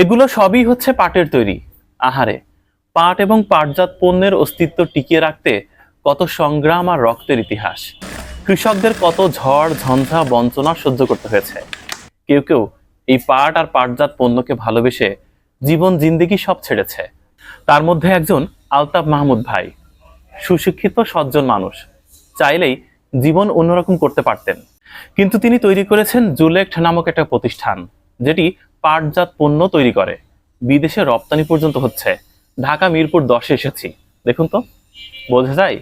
এগুলো সবই হচ্ছে পাটের তৈরি। আহারে, পাট এবং পাটজাত পণ্যের অস্তিত্ব টিকিয়ে রাখতে কত সংগ্রাম আর রক্তের ইতিহাস। কৃষকদের কত ঝড়, ঝঞ্ঝা, বঞ্চনা সহ্য করতে হয়েছে। কেউ কেউ এই পাট আর পাটজাত পণ্যকে ভালোবেসে জীবন জিন্দেগি সব ছেড়েছে। তার মধ্যে একজন আলতাফ মাহমুদ ভাই। সুশিক্ষিত, সজ্জন মানুষ। চাইলেই জীবন অন্যরকম করতে পারতেন। কিন্তু তিনি তৈরি করেছেন জুলেক্ট নামক একটা প্রতিষ্ঠান, যেটি পাটজাত পণ্য তৈরি করে। বিদেশে রপ্তানি পর্যন্ত হচ্ছে। ঢাকা, মিরপুর দশে এসেছি। দেখুন তো, বোঝা যায়?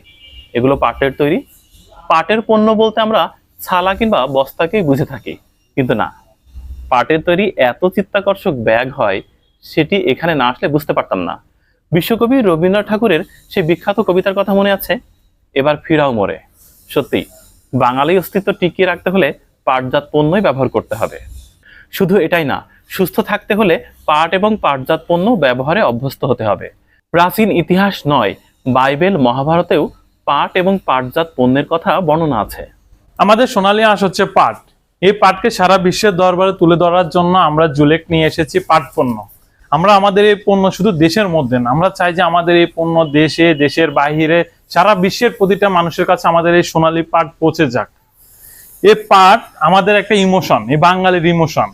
এগুলো পাটের তৈরি। পাটের পণ্য বলতে আমরা ছালা কিংবা বস্তাকেই বুঝে থাকি। কিন্তু না, পাটের তৈরি এত চিত্তাকর্ষক ব্যাগ হয়, সেটি এখানে না আসলে বুঝতে পারতাম না। বিশ্বকবি রবীন্দ্রনাথ ঠাকুরের সেই বিখ্যাত কবিতার কথা মনে আছে? এবার ফিরাও মোরে সত্যি, বাঙালি অস্তিত্ব টিকিয়ে রাখতে হলে পাটজাত পণ্যই ব্যবহার করতে হবে। শুধু এটাই না সুস্থ থাকতে হলে পাট এবং পাটজাত পণ্য ব্যবহারে অভ্যস্ত হতে হবে। প্রাচীন ইতিহাস নয়, বাইবেল মহাভারতেও পাট এবং পাটজাত পণ্যের কথা বর্ণনা আছে। আমাদের সোনালী আঁশ হচ্ছে পাট। এই পাটকে সারা বিশ্বের দরবারে তুলে ধরার জন্য আমরা জুলেক নিয়ে এসেছি পাট পণ্য। আমরা আমাদের এই পণ্য শুধু দেশের মধ্যে না, আমরা চাই যে আমাদের এই পণ্য দেশে, দেশের বাহিরে, সারা বিশ্বের প্রতিটা মানুষের কাছে আমাদের এই সোনালী পাট পৌঁছে যাক। এই পাট আমাদের একটা ইমোশন, এই বাঙালির ইমোশন।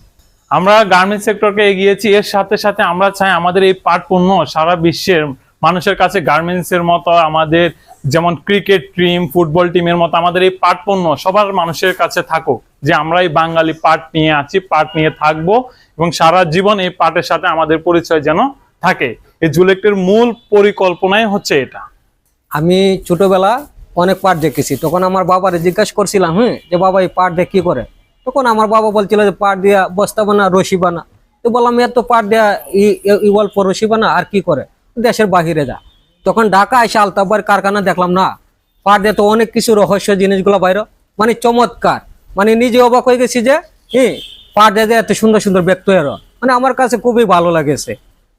আমরা গার্মেন্টস সেক্টরকে এগিয়েছি, এর সাথে সাথে আমরা চাই আমাদের এই পাট পণ্য সারা বিশ্বের মানুষের কাছে গার্মেন্টস এর মতো, আমাদের যেমন ক্রিকেট টিম ফুটবল টিমের মতো আমাদের এই পাট পণ্য সবার মানুষের কাছে থাকুক, যে আমরা এই বাঙালি পাট নিয়ে আছি, পাট নিয়ে থাকব এবং সারা জীবন এই পাটের সাথে আমাদের পরিচয় যেন থাকে। এই জুলেক্টের মূল পরিকল্পনাই হচ্ছে এটা। আমি ছোটবেলা অনেক পাট দেখেছি, তখন আমার বাবারে জিজ্ঞাসা করছিলাম হ্যাঁ যে বাবা, এই পাট দিয়ে কি করে? তখন আমার বাবা বলছিল যে পাট দিয়া বস্তা বানা, রশি বানা। তো বললাম, এত পাট দেয়া ই- ই- ই অল্প রশি বানা, আর কি করে? দেশের বাহিরে যা। তখন ঢাকা এসে আলতাবার কারখানা দেখলাম, না, পাট দিয়ে তো অনেক কিছু রহস্য জিনিসগুলো বাইরে মানে চমৎকার। মানে নিজে অবাক হয়ে গেছি যে হ্যাঁ পাট দিয়ে এত সুন্দর সুন্দর ব্যক্ত মানে আমার কাছে খুবই ভালো লাগেছে।